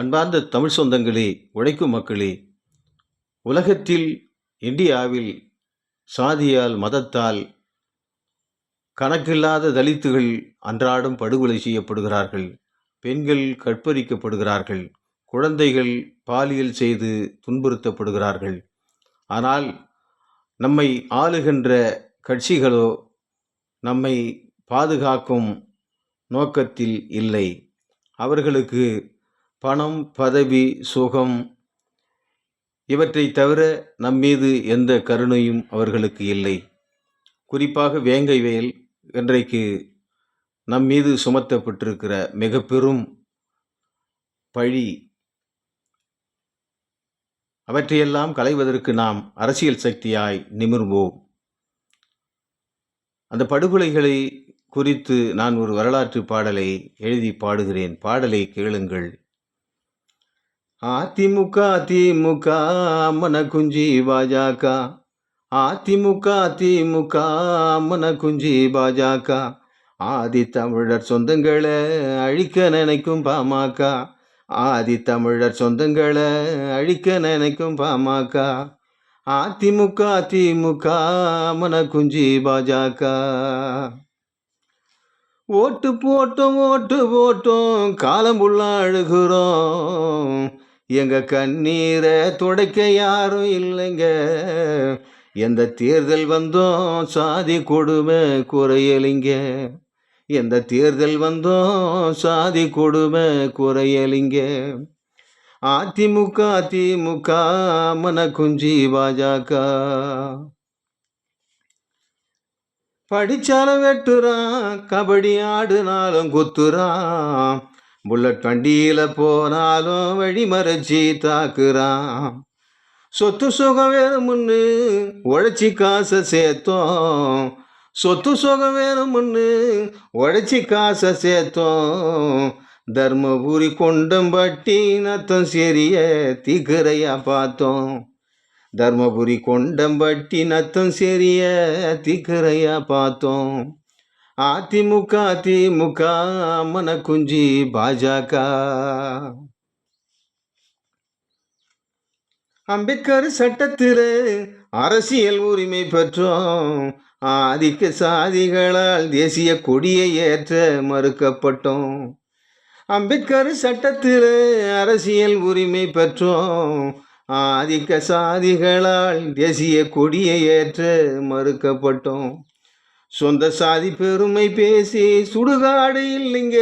அன்பார்ந்த தமிழ் சொந்தங்களே உழைக்கும் மக்களே உலகத்தில் இந்தியாவில் சாதியால் மதத்தால் கணக்கில்லாத தலித்துகள் அன்றாடம் படுகொலை செய்யப்படுகிறார்கள் பெண்கள் கற்பழிக்கப்படுகிறார்கள் குழந்தைகள் பாலியல் செய்து துன்புறுத்தப்படுகிறார்கள். ஆனால் நம்மை ஆளுகின்ற கட்சிகளோ நம்மை பாதுகாக்கும் நோக்கத்தில் இல்லை. அவர்களுக்கு பணம் பதவி சுகம் இவற்றை தவிர நம்மீது எந்த கருணையும் அவர்களுக்கு இல்லை. குறிப்பாக வேங்கை வயல் இன்றைக்கு நம் மீது சுமத்தப்பட்டிருக்கிற மிக பெரும் பழி. அவற்றையெல்லாம் களைவதற்கு நாம் அரசியல் சக்தியாய் நிமிர்வோம். அந்த படுகொலைகளை குறித்து நான் ஒரு வரலாற்று பாடலை எழுதி பாடுகிறேன். பாடலை கேளுங்கள். அதிமுக அதிமுக மன குஞ்சி பாஜக. அதிமுக அதிமுக மன குஞ்சி பாஜக. ஆதி தமிழர் சொந்தங்களை அழிக்க நினைக்கும் பாமக. ஆதி தமிழர் சொந்தங்களை அழிக்க நினைக்கும் பாமக. அதிமுக அதிமுக மன குஞ்சி பாஜக. ஓட்டு போட்டோம் ஓட்டு போட்டோம் காலம் உள்ள அழுகிறோம். எங்கள் கண்ணீரை துடைக்க யாரும் இல்லைங்க. எந்த தேர்தல் வந்தோம் சாதி கொடுமை குறையலிங்க. எந்த தேர்தல் வந்தோம் சாதி கொடுமை குறையலிங்க. அதிமுக அதிமுக மன குஞ்சி பாஜக. படிச்சாலும் வெட்டுறான் கபடி ஆடுனாலும் குத்துறான். புல்லட் வண்டியில் போனாலும் வழி மறைச்சி தாக்குறான். சொத்து சுகம் வேணும்னு உழைச்சி காசை சேர்த்தோம். சொத்து சுகம் வேணும்னு உழைச்சி காசை சேர்த்தோம். தர்மபுரி கொண்டம்பட்டி நத்தம் சரிய திகரையா பார்த்தோம். தர்மபுரி கொண்டம்பட்டி நத்தம் சரிய திகரையா பார்த்தோம். அதிமுக அதிமுக மன பாஜக. அம்பேத்கர் சட்டத்தில் அரசியல் உரிமை பெற்றோம். ஆதிக்க சாதிகளால் தேசிய கொடியை ஏற்ற மறுக்கப்பட்டோம். அம்பேத்கர் சட்டத்தில் அரசியல் உரிமை பெற்றோம். ஆதிக்க சாதிகளால் தேசிய கொடியை ஏற்ற மறுக்கப்பட்டோம். சொந்த சாதி பெருமை பேசி சுடுகாடு இல்லைங்க.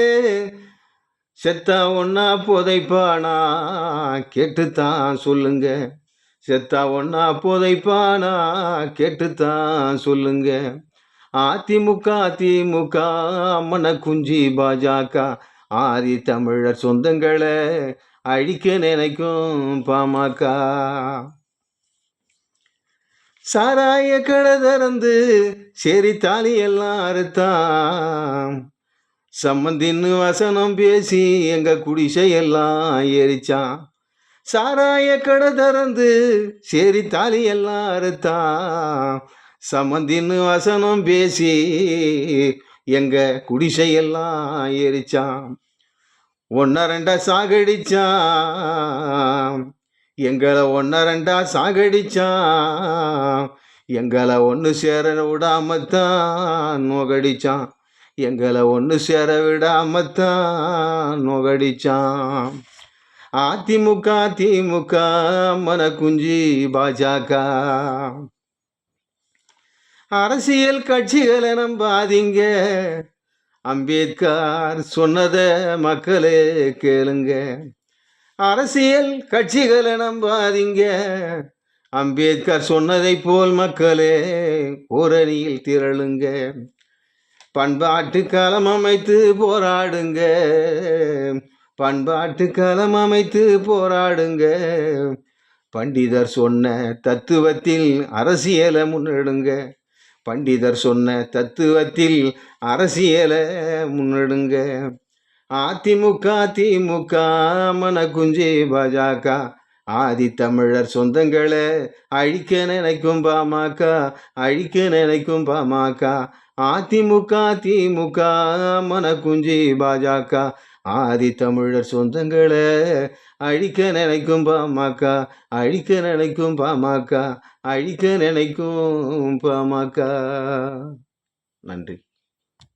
செத்தா ஒன்னா புதைப்பானா? கேட்டுத்தான் சொல்லுங்க. செத்தா ஒன்னா புதைப்பானா? கேட்டுத்தான் சொல்லுங்க. அதிமுக அதிமுக மன குஞ்சி பாஜக ஆதி தமிழர் சொந்தங்களை அழிக்க நினைக்கும் பாமக. சாராய கடை திறந்து சரி தாலி எல்லாம் அறுத்தான் சம்மந்தின்னு வசனம் பேசி எங்க குடிசையெல்லாம் எரிச்சான் சாராய கடை திறந்து சரி தாலி எல்லாம் அறுத்தான் சம்மந்தின்னு வசனம் பேசி எங்க குடிசையெல்லாம் எரிச்சான் ஒன்ன ரெண்டா சாகடிச்சான் எங்களை ஒன்ன ரெண்டா சாகடிச்சான். எங்களை ஒன்று சேர விடாமத்தான் நோகடிச்சான். எங்களை ஒன்று சேர விடாமத்தான் நோகடிச்சான். அதிமுக திமுக மன குஞ்சி பாஜக. அரசியல் கட்சிகளை நம்பாதீங்க. அம்பேத்கர் சொன்னதை மக்களே கேளுங்க. அரசியல் கட்சிகளை நம்பாதீங்க அம்பேத்கர் சொன்னதை போல் மக்களே ஓரணியில் திரளுங்க. பண்பாட்டு களம் அமைத்து போராடுங்க. பண்பாட்டு களம் அமைத்து போராடுங்க. பண்டிதர் சொன்ன தத்துவத்தில் அரசியலை முன்னெடுங்க. பண்டிதர் சொன்ன தத்துவத்தில் அரசியலை முன்னெடுங்க. அதிமுக திமுக மன குஞ்சி பாஜக. ஆதி தமிழர் சொந்தங்களை அழிக்க நினைக்கும் பாமக அழிக்க நினைக்கும் பாமக. அதிமுக திமுக மன குஞ்சி பாஜக. ஆதி தமிழர் சொந்தங்களை அழிக்க நினைக்கும் பாமக அழிக்க நினைக்கும் பாமக அழிக்க நினைக்கும் பாமக. நன்றி.